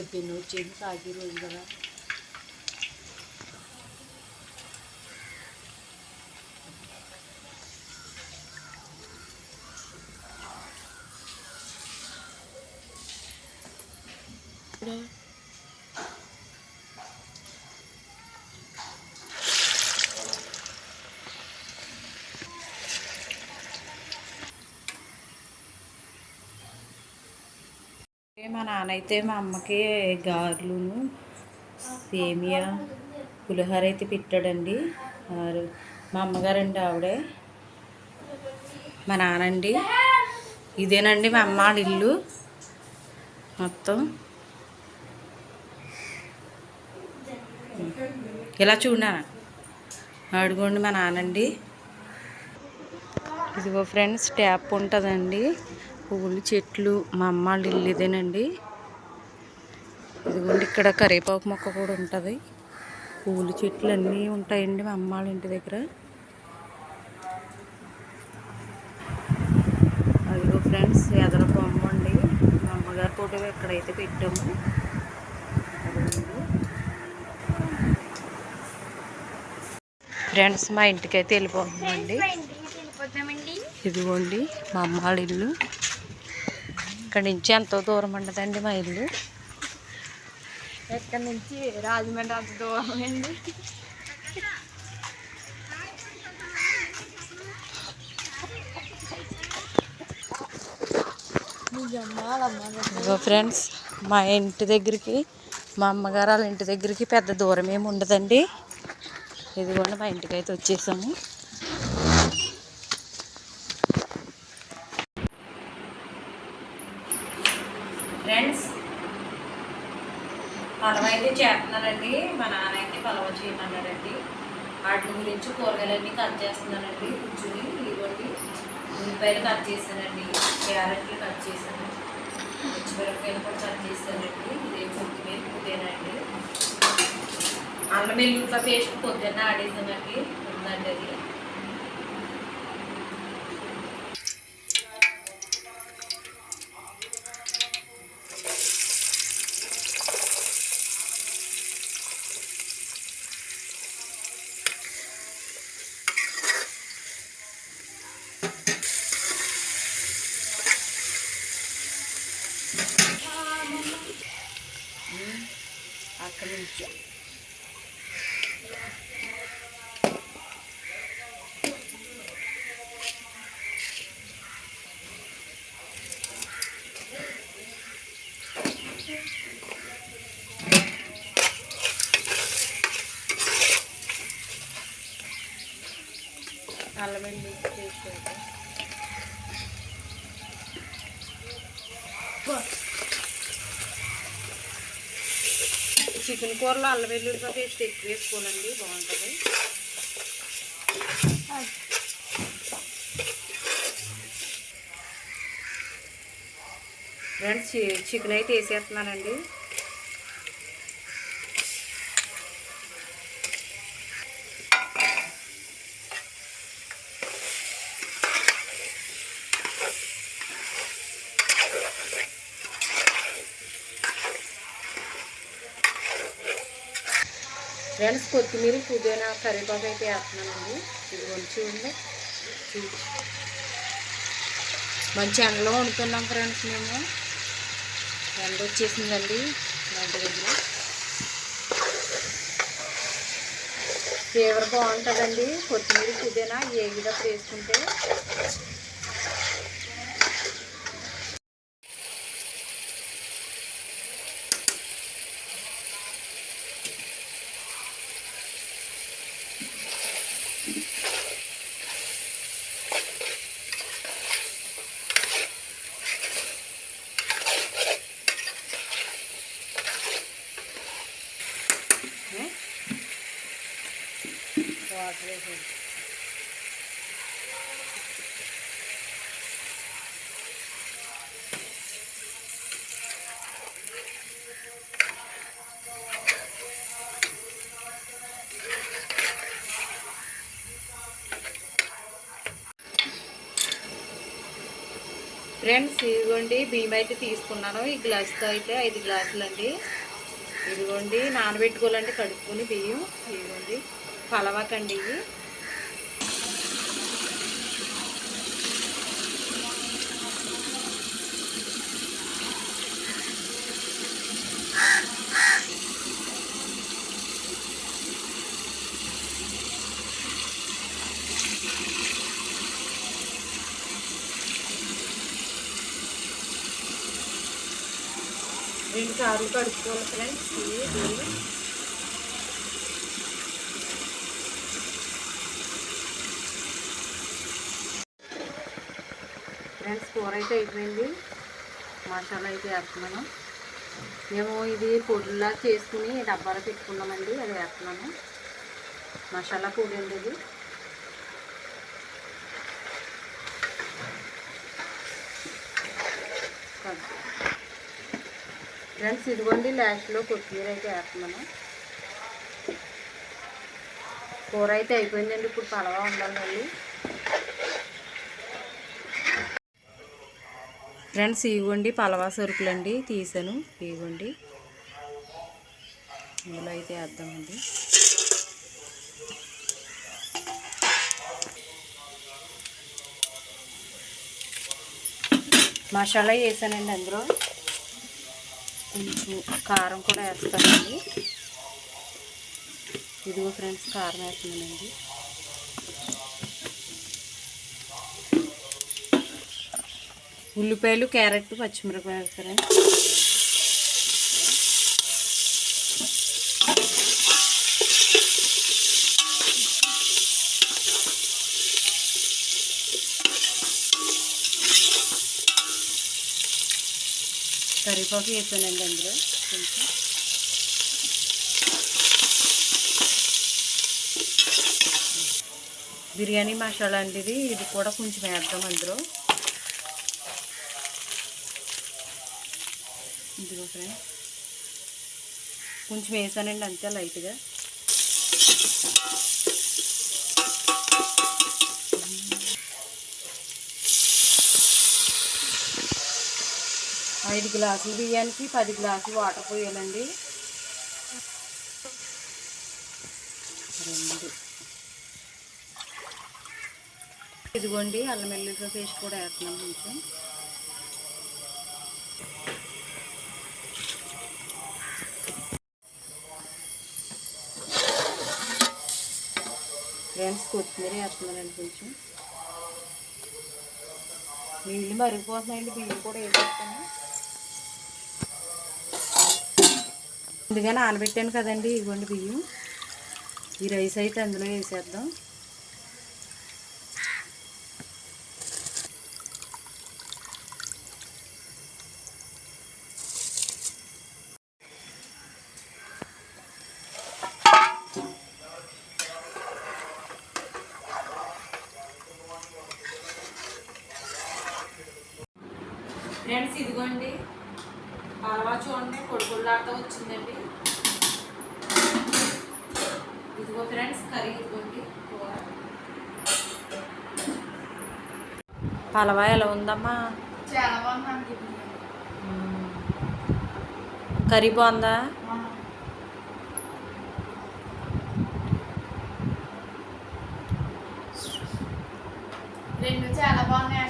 ಉದ್ದಿನ ಚಿಂತ ಆಗಿರೋ ಇವಾಗ Yeah. మా నాన్న అయితే మా అమ్మకి గారెలును సేమియా పులిహోర అయితే పెట్టాడండి. ఆరు మా అమ్మగారండి ఆవిడే. మా నాన్నండి. ఇదేనండి మా అమ్మ వాళ్ళ ఇల్లు. మొత్తం. ఇలా చూడనా అడుగుండి మా నాన్నండి. ఇదిగో ఫ్రెండ్స్ ట్యాప్ ఉంటుందండి. పువ్వులు చెట్లు మా అమ్మ వాళ్ళ ఇల్లు ఇదేనండి. ఇదిగోండి ఇక్కడ కరివేపాకు మొక్క కూడా ఉంటుంది. పువ్వుల చెట్లు అన్నీ ఉంటాయండి మా అమ్మ వాళ్ళ ఇంటి దగ్గర. అదిగో ఫ్రెండ్స్ ఎదర బొమ్మ అండి. మా అమ్మగారి ఫోటో ఎక్కడైతే పెట్టాము. ఫ్రెండ్స్ మా ఇంటికైతే వెళ్ళిపోతున్నామండి. ఇదిగోండి మా అమ్మ వాళ్ళ ఇల్లు. ఇక్కడి నుంచి ఎంతో దూరం ఉండదండి మా ఇల్లు. ఎక్కడి నుంచి రాజమండ్రి అంత దూరం అండి. ఇదిగో ఫ్రెండ్స్ మా ఇంటి దగ్గరికి మా అమ్మగారు వాళ్ళ ఇంటి దగ్గరికి పెద్ద దూరం ఏమి ఉండదండి. ఇదిగోండి మా ఇంటికి అయితే వచ్చేసాము. ఫ్రెండ్స్ పలవ అయితే చేస్తున్నానండి మా నాన్న అయితే పలవ చేయమన్నాడండి వాటి గురించి కూరగాయలన్నీ కట్ చేస్తున్నానండి కూర్చుని ఇవ్వండి ఉల్లిపాయలు కట్ చేశానండి. క్యారెట్లు కట్ చేశాను. పచ్చిమిరపకాయలు కూడా కట్ చేశానండి. ఇదే కొత్తిమీర పుదీనండి. అల్లం వెల్లుల్లిపాయ పేస్ట్ పొద్దున్న ఆడేసానండి. ఉందండి అది. అక్కడి నుంచి అల్లం వెల్లుల్లి పేస్ట్ చికెన్ కూరలో అల్లం వెల్లుల్లిపాయ పేస్ట్ ఎక్కువ వేసుకోవాలండి. బాగుంటుంది. ఫ్రెండ్స్ చి- చికెన్ అయితే వేసేస్తున్నానండి. ఫ్రెండ్స్ కొత్తిమీర పుదీనా కరివేపాకు అయితే వేస్తున్నానండి. ఇది చూడండి. ఉంది మంచి ఎండలో వండుతున్నాం ఫ్రెండ్స్ మేము. ఎండ వచ్చేసిందండి మా ఇంటి దగ్గర. ఫ్లేవర్ బాగుంటుందండి. కొత్తిమీర పుదీనా విధంగా వేసుకుంటే వాటర్ వేసేది ఫ్రెండ్స్ ఇదిగోండి బియ్యం అయితే తీసుకున్నాను. ఈ గ్లాస్తో అయితే ఐదు గ్లాసులు అండి ఇదిగోండి నానబెట్టుకోవాలంటే కడుక్కొని బియ్యం. ఇదిగోండి. పలవకండి ఇవి. రెండు సార్లు కడుక్కోవాలి ఫ్రెండ్స్. ఇవి ఫ్రెండ్స్ కూర అయితే అయిపోయింది. మసాలా అయితే వేస్తున్నాను. మేము ఇది పొడిలా చేసుకుని డబ్బాలో పెట్టుకున్నామండి అది వేస్తున్నాను. మసాలా పొడి అండి ఇది. ఫ్రెండ్స్ ఇదిగోండి లాస్ట్లో కొత్తిమీర అయితే వేస్తున్నాను. కూర అయితే అయిపోయిందండి ఇప్పుడు పలవా ఉండాలి ఫ్రెండ్స్ ఇవ్వండి పలవా సరుకులండి తీసాను. ఇవ్వండి. ఇందులో అయితే వేద్దామండి. మసాలా వేసానండి అందులో. కొంచెం కారం కూడా వేస్తానండి. ఇదిగో ఫ్రెండ్స్ కారం వేస్తున్నానండి. ఉల్లిపాయలు క్యారెట్ పచ్చిమిరపకాయలు ఫ్రెండ్స్ కరివేపాకు వేసానండి అందులో. కొంచెం. బిర్యానీ మసాలా అండి ఇది. ఇది కూడా కొంచెం వేద్దాం అందులో. ఇదిగో కొంచెం వేసానండి అంతే లైట్గా. ఐదు గ్లాసులు బియ్యానికి పది గ్లాసులు వాటర్ పోయాలండి. రెండు. ఇదిగోండి అల్లం వెల్లుల్లి పేస్ట్ కూడా వేస్తున్నాం కొంచెం. ఫ్రెండ్స్ కొత్తిమీర వేస్తున్నానండి కొంచెం. నీళ్ళు మరిగిపోతున్నాయండి బియ్యం కూడా వేసేస్తాను. ముందుగా నానబెట్టాను కదండి ఇవ్వండి బియ్యం. ఈ రైస్ అయితే అందులో వేసేద్దాం. ఫ్రెండ్స్ ఇదిగోండి. పలవా చూడండి పొడిపొడిలాడుతూ వచ్చిందండి. ఇదిగో ఫ్రెండ్స్ కర్రీ ఇదిగోండి కూర. పలవా ఎలా ఉందమ్మా? చాలా బాగుంది. కర్రీ బాగుందా? రెండు చాలా బాగున్నాయి